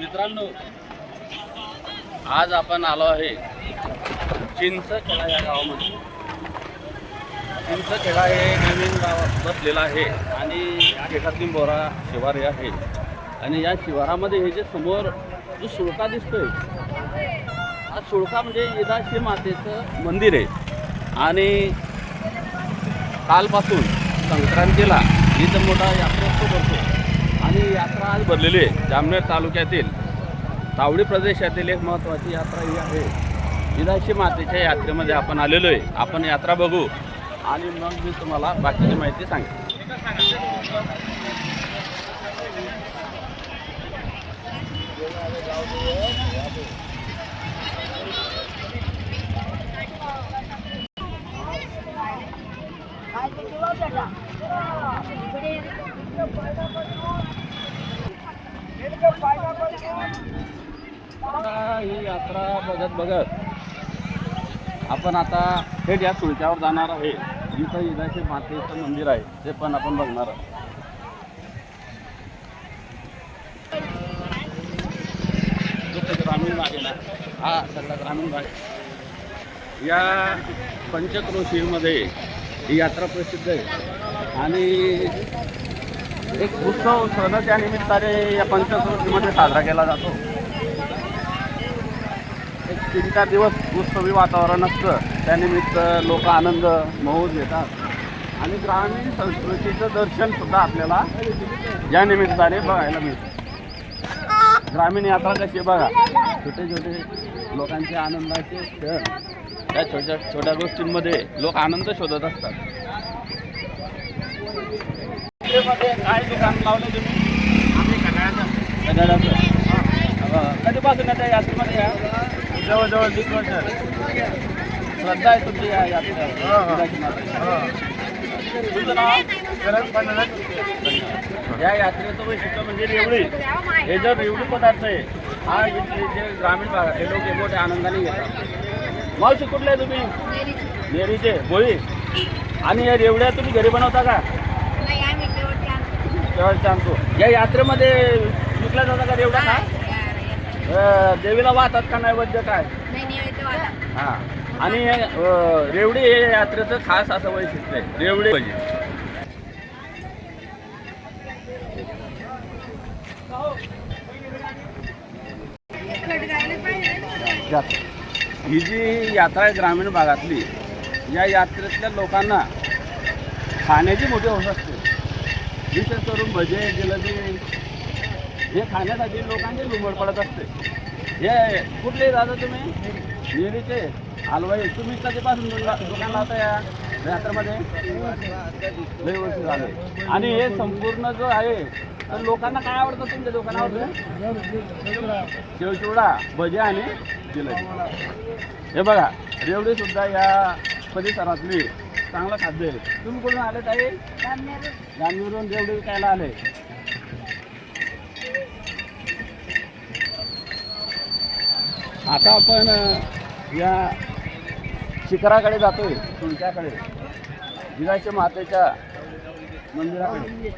मित्रांनो आज आपण आलो आहे चिंचखेडा या गावामध्ये. चिंचखेडा हे नवीन गाव बसलेलं आहे आणि शेतातली बोरा शिवारी आहे. आणि या शिवारामध्ये हे जे समोर जो सुळका दिसतोय हा सुळका म्हणजे येदाशी मातेचं मंदिर आहे. आणि कालपासून संक्रांतीला इथं मोठा यात्रोत्सव भरतो आणि यात्रा आज भरलेली आहे. जामनेर तालुक्यातील सावळी प्रदेशातील एक महत्त्वाची यात्रा ही आहे. विदाशी मातेच्या यात्रेमध्ये आपण आलेलो आहे आपण यात्रा बघू. आणि मग मी तुम्हाला बाकीची माहिती सांगेन आता ही आहेत बघत आपण आता थेट या सुळक्यावर जाणार आहे. जिथं इदाचे मातेचं मंदिर आहे ते पण आपण बघणार आहोत. ग्रामीण भाग आहे ना हा सगळा ग्रामीण भाग. आहे. या पंचक्रोशीमध्ये ही यात्रा प्रसिद्ध आहे. आणि एक उत्सव सणाच्या निमित्ताने या पंचक्रोशीमध्ये साजरा केला जातो. तीन चार दिवस उत्सवी वातावरण असतं. त्यानिमित्त लोक आनंद मौज घेतात. आणि ग्रामीण संस्कृतीचं दर्शन सुद्धा आपल्याला या निमित्ताने बघायला मिळतं. ग्रामीण यात्रा कशी बघा. छोटे छोटे लोकांचे आनंदाचे क्षण. या छोट्या छोट्या गोष्टींमध्ये लोक आनंद शोधत असतात. यात्रेमध्ये काय दुकान लावलं तुम्ही? कधीपासून आता यात्रेमध्ये या? जवळजवळ वीस वर्ष श्रद्धा आहे तुमची या यात्रेवर. विदाची माता. तुमचं नाव? पन्नास या यात्रेचं वैशिष्ट्य म्हणजे रेवडी हे जो रेवडी पदार्थ आहे हा इथले जे ग्रामीण भागात हे लोक हे मोठ्या आनंदाने घेतात मावशी कुठले आहे तुम्ही? नेरीचे. भोई आणि या रेवड्या तुम्ही घरी बनवता का? केवळ आणतो. या यात्रेमध्ये विकल्या जाता का रेवड्या? का अं, देवीला वाहतात का नैवेद्य काय? हां. आणि अं, रेवडी हे यात्रेचं खास असं वैशिष्ट्य आहे. रेवडी म्हणजे. यात्रा. ही जी यात्रा आहे ग्रामीण भागातली या यात्रेतल्या लोकांना खाण्याची मोठी हौस असते. विशेष करून भजे जिलेबी हे खाण्यासाठी लोकांची लुमड पडत असते. हे कुठले दादा तुम्ही? निरीचे हलवाई तुम्ही कधीपासून दुका- दुकान लावता या यात्रेमध्ये? लई वर्ष झाले. आणि हे संपूर्ण जो आहे तर लोकांना काय आवडतं तुमच्या दुकानावर शेवचिवडा भजे आणि जिलेबी. हे बघा रेवडी सुद्धा या परिसरातली चांगलं खाद्य आहे. तुम्ही कुठून आले ताई? गांधीवरून रेवडी विकायला आले. आता आपण या शिखराकडे जातोय तुमच्याकडे. जिजाच्या मातेच्या मंदिराकडे.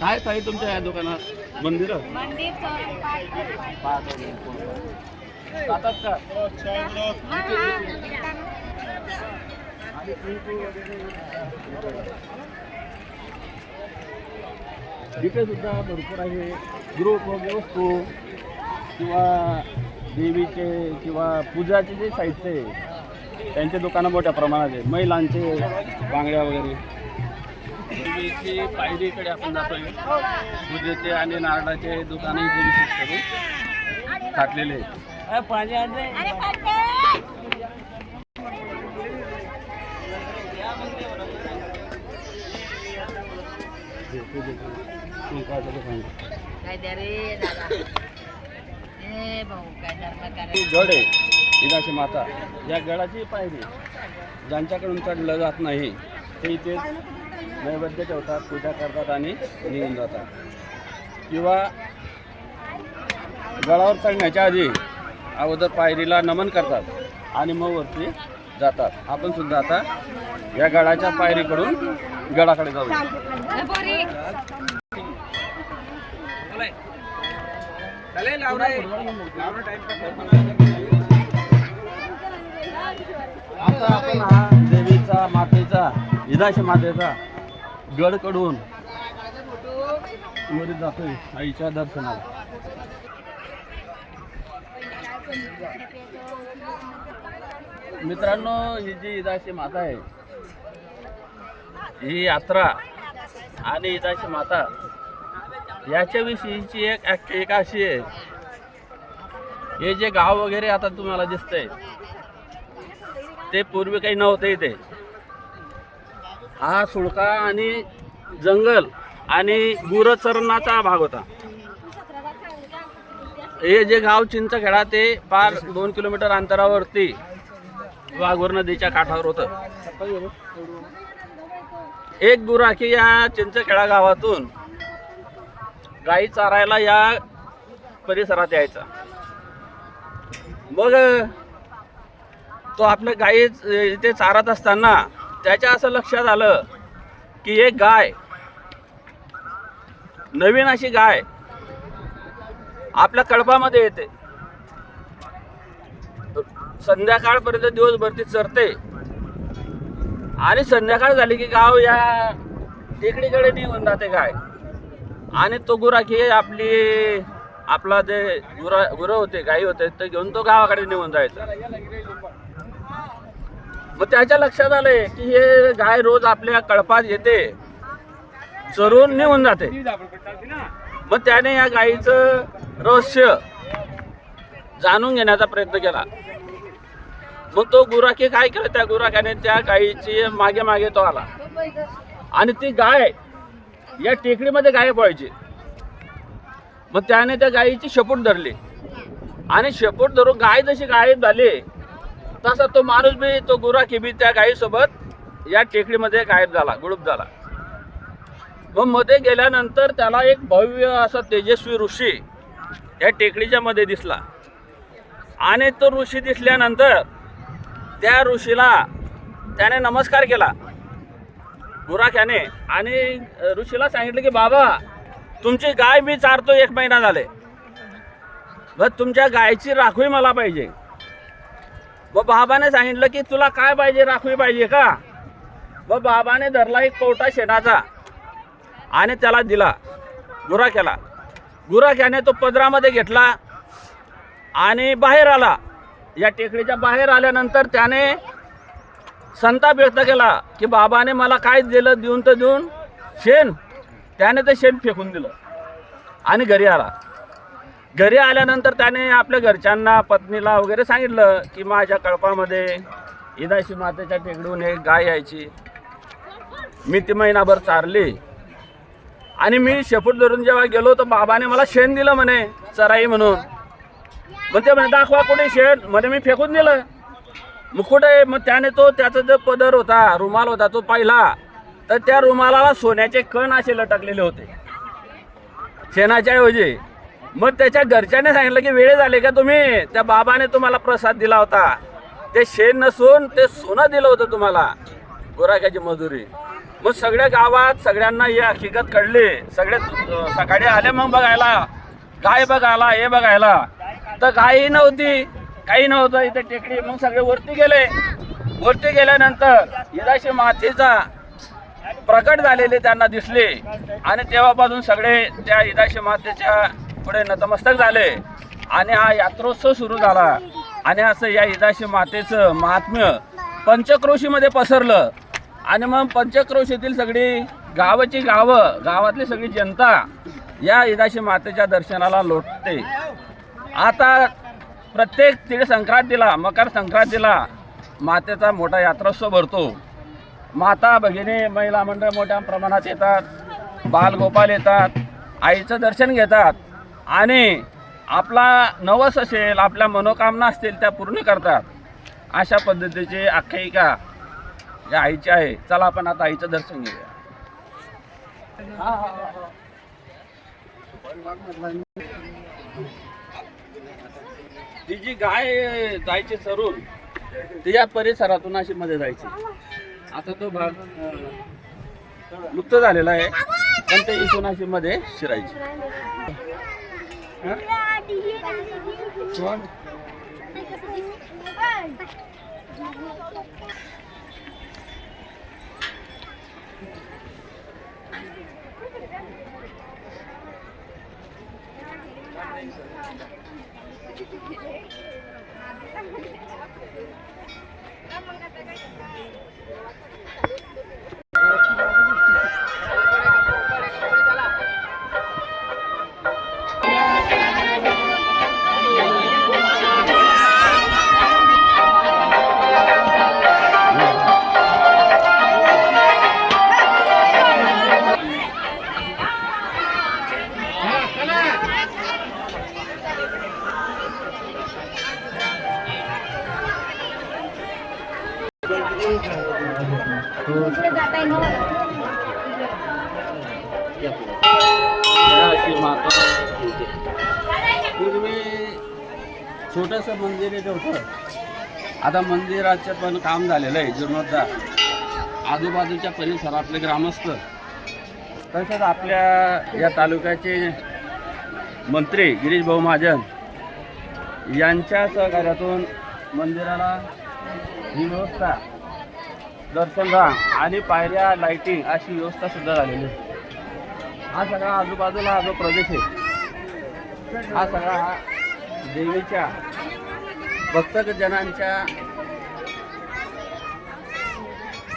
काय ताई तुमच्या या दुकानात? मंदिर? मंदिर चौरंग पाच जातात का? इथे सुद्धा भरपूर आहे ग्रुप वगैरे वस्तू किंवा देवीचे किंवा पूजाचे जे साहित्य आहे त्यांचे दुकानं मोठ्या प्रमाणात आहे महिलांचे बांगड्या वगैरे. देवीची पायरीकडे आपण जातोय पूजेचे आणि नारळाचे दुकानही विशेष करून टाकलेले आहे अरे पडते काय द्या रे दादा? ही गड आहे इदाशी माता. या गडाची पायरी ज्यांच्याकडून चढलं जात नाही ते इथे नैवेद्य ठेवतात पूजा करतात आणि निघून जातात. किंवा गडावर चढण्याच्या आधी अगोदर पायरीला नमन करतात आणि मग वरती जातात. आपण सुद्धा आता या गडाच्या पायरीकडून गडाकडे जाऊया. आता आपण हा देवीचा मातेचा इदाशी मातेचा गडकडून वरील जातोय आईच्या दर्शनाला. मित्रांनो ही जी इदाशी माता आहे ही यात्रा आणि इदाशी माता याच्याविषयीची एक एक अशी आहे. हे जे गाव वगैरे आता तुम्हाला दिसतंय ते पूर्वी काही नव्हते इथे. हा सुळका आणि जंगल आणि गुरचरणाचा भाग होता. हे जे गाव चिंचखेडा ते पार दोन किलोमीटर अंतरावरती वाघोर नदीच्या काठावर होतं. एक गुराखी या चिंचखेडा गावातून गाई चारायला या परिसरात यायचा. मग तो आपल्या गाई इथे चारत असताना त्याच्या असं लक्षात आलं की एक गाय नवीन अशी गाय आपल्या कळपामध्ये येते. संध्याकाळपर्यंत दिवसभर ती चरते. आणि संध्याकाळ झाली की गाव या टेकडीकडे निघून जाते गाय. आणि तो गुराखी आपली आपला जे गुरा गुरं होते गाई होते ते घेऊन तो गावाकडे निघून जायचा. मग त्याच्या लक्षात आलंय की हे गाय रोज आपल्या कळपात येते चरून निघून जाते. मग त्याने या गायीचं रहस्य जाणून घेण्याचा प्रयत्न केला. मग तो गुराखी काय केलं? त्या गुराख्याने त्या गायीची मागे मागे तो आला. आणि ती गाय या टेकडीमध्ये गाय पळायची मग त्याने त्या गायीची शेपूट धरली. आणि शेपूट धरून गाय जशी गायब झाली तसा तो माणूस बी तो गुराखी बी त्या गायीसोबत या टेकडीमध्ये गायब झाला गुडूप झाला. मग मध्ये गेल्यानंतर त्याला एक भव्य असा तेजस्वी ऋषी या टेकडीच्या मध्ये दिसला. आणि तो ऋषी दिसल्यानंतर त्या ऋषीला त्याने नमस्कार केला. गुराख्याने आणि ऋषीला सांगितलं की बाबा तुमची गाय मी चारतो एक महिना झाले. व तुमच्या गायची राखवी मला पाहिजे. व बाबाने सांगितलं की तुला काय पाहिजे? राखवी पाहिजे का? व बाबाने धरला एक कोटा शेणाचा आणि त्याला दिला. गुराख्याला गुराख्याने तो पदरामध्ये घेतला आणि बाहेर आला. या टेकडीच्या बाहेर आल्यानंतर त्याने संताप व्यक्त केला की बाबाने मला काय दिलं देऊन तर देऊन. शेण त्याने ते शेण फेकून दिलं. आणि घरी आला. घरी आल्यानंतर त्याने आपल्या घरच्यांना पत्नीला वगैरे सांगितलं की माझ्या कळपामध्ये इदाशी मातेच्या टेकडून एक गाय यायची. मी ती महिनाभर चारली. आणि मी शेपूट धरून जेव्हा गेलो तर बाबाने मला शेण दिलं म्हणे चराई म्हणून. मग ते म्हणे दाखवा कुठे शेण. म्हणे मी फेकून दिलं. मग कुठे मग त्याने तो त्याचा जो पदर होता रुमाल होता तो पाहिला. तर त्या रुमालाला सोन्याचे कण असे लटकलेले होते. शेणाच्या ऐवजी. मग त्याच्या घरच्याने सांगितलं की वेळ झाले का तुम्ही? त्या बाबाने तुम्हाला प्रसाद दिला होता. ते शेण नसून ते सोनं दिलं होतं तुम्हाला. गुराख्याची मजुरी. मग सगळ्या गावात सगळ्यांना ही हकीकत कळली. सगळे सकाळी आले मग बघायला. गाय बघायला हे बघायला. तर गायही नव्हती. काही नव्हतं इथे टेकडी. मग सगळे वरती गेले. वरती गेल्यानंतर इदाशी मातेचा प्रकट झालेले त्यांना दिसले. आणि तेव्हापासून सगळे त्या इदाशी मातेच्या पुढे नतमस्तक झाले. आणि हा यात्रोत्सव सुरू झाला. आणि असं या इदाशी मातेचं महात्म्य पंचक्रोशीमध्ये पसरलं. आणि मग पंचक्रोशीतील सगळी गावाची गावं गावातली सगळी जनता या इदाशी मातेच्या दर्शनाला लोटते. आता प्रत्येक तिळ संक्रांतीला मकर संक्रांतीला मातेचा मोठा यात्रोत्सव भरतो. माता भगिनी महिला मंडळ मोठ्या प्रमाणात येतात. बालगोपाल येतात. आईचं दर्शन घेतात. आणि आपला नवस असेल आपल्या मनोकामना असतील त्या पूर्ण करतात. अशा पद्धतीची आख्यायिका या आईची आहे. चला आपण आता आईचं दर्शन घेऊया. ती जी गाय जायची चरून ती या परिसरातून अशी मध्ये जायची. आता तो भाग लुप्त झालेला आहे. पण ते इथून अशी मध्ये शिरायची. छोटंसं मंदिर आहे होतं. आता मंदिराचं पण काम झालेलं आहे जीर्णोद्धार. आजूबाजूच्या परिसरातले ग्रामस्थ. तसंच आपल्या या तालुक्याचे मंत्री गिरीश भाऊ महाजन यांच्या सहकार्यातून मंदिराला ही व्यवस्था दर्शनधाम आणि पायऱ्या लाईटिंग अशी व्यवस्था सुद्धा झालेली आहे. हा सगळा आजूबाजूला हा जो प्रदेश आहे हा सगळा हा देवीच्या भक्तजनांच्या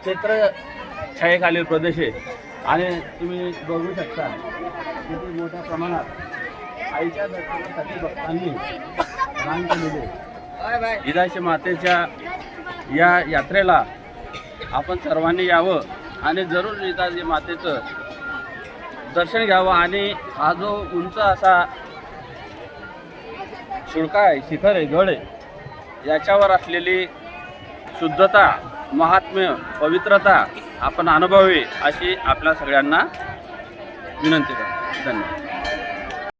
क्षेत्र छायेखालील प्रदेश. आहे आणि तुम्ही बघू शकता किती मोठ्या प्रमाणात आईच्या दर्शनासाठी भक्तांनी रांग केलेले. इदाशी मातेच्या या यात्रेला आपण सर्वांनी यावं आणि जरूर इदाजी मातेचं दर्शन घ्यावं. आणि हा जो उंच असा शुळका आहे शिखर आहे गड आहे. याच्यावर असलेली शुद्धता महात्म्य पवित्रता आपण अनुभवी अशी आपल्या सगळ्यांना विनंती करतो. धन्यवाद.